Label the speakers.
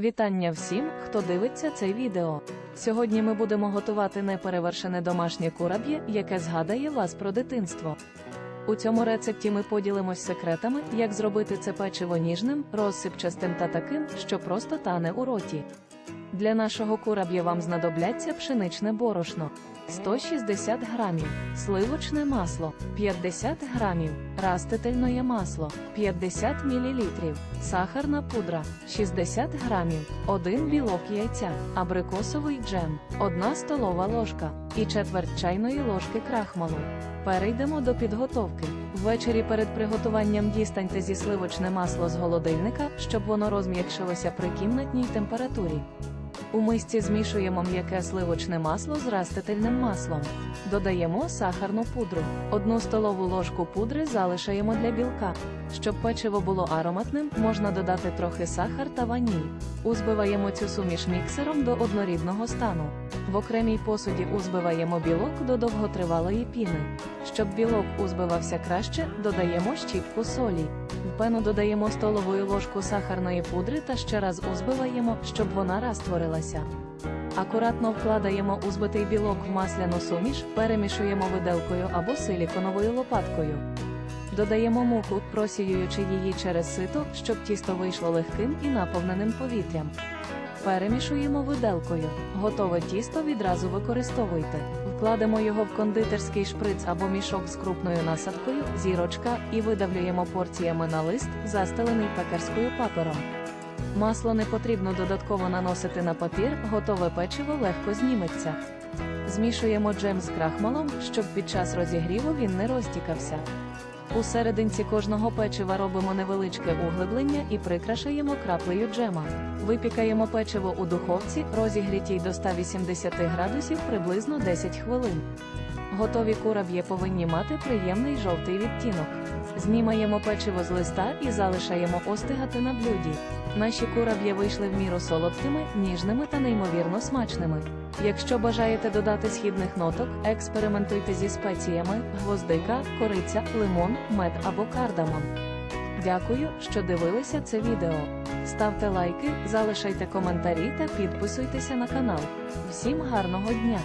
Speaker 1: Вітання всім, хто дивиться це відео. Сьогодні ми будемо готувати неперевершене домашнє кураб'є, яке згадає вас про дитинство. У цьому рецепті ми поділимось секретами, як зробити це печиво ніжним, розсипчастим та таким, що просто тане у роті. Для нашого кураб'я вам знадобляться пшеничне борошно, 160 грамів, сливочне масло, 50 грамів, растительне масло, 50 мл, сахарна пудра, 60 грамів, 1 білок яйця, абрикосовий джем, 1 столова ложка і четверть чайної ложки крахмалу. Перейдемо до підготовки. Ввечері перед приготуванням дістаньте зі сливочне масло з холодильника, щоб воно розм'якшилося при кімнатній температурі. У мисці змішуємо м'яке сливочне масло з растительним маслом. Додаємо сахарну пудру. Одну столову ложку пудри залишаємо для білка. Щоб печиво було ароматним, можна додати трохи сахар та ваніль. Узбиваємо цю суміш міксером до однорідного стану. В окремій посуді узбиваємо білок до довготривалої піни. Щоб білок узбивався краще, додаємо щіпку солі. В пену додаємо столовою ложку сахарної пудри та ще раз узбиваємо, щоб вона розтворилася. Акуратно вкладаємо узбитий білок в масляну суміш, перемішуємо виделкою або силіконовою лопаткою. Додаємо муку, просіюючи її через сито, щоб тісто вийшло легким і наповненим повітрям. Перемішуємо виделкою. Готове тісто відразу використовуйте. Вкладемо його в кондитерський шприц або мішок з крупною насадкою, зірочка, і видавлюємо порціями на лист, застелений пекарською папером. Масло не потрібно додатково наносити на папір, готове печиво легко зніметься. Змішуємо джем з крахмалом, щоб під час розігріву він не розтікався. У серединці кожного печива робимо невеличке углиблення і прикрашаємо краплею джема. Випікаємо печиво у духовці, розігрітій до 180 градусів приблизно 10 хвилин. Готові кураб'є повинні мати приємний жовтий відтінок. Знімаємо печиво з листа і залишаємо остигати на блюді. Наші кураб'є вийшли в міру солодкими, ніжними та неймовірно смачними. Якщо бажаєте додати східних ноток, експериментуйте зі спеціями, гвоздика, кориця, лимон, мед або кардамон. Дякую, що дивилися це відео. Ставте лайки, залишайте коментарі та підписуйтеся на канал. Всім гарного дня!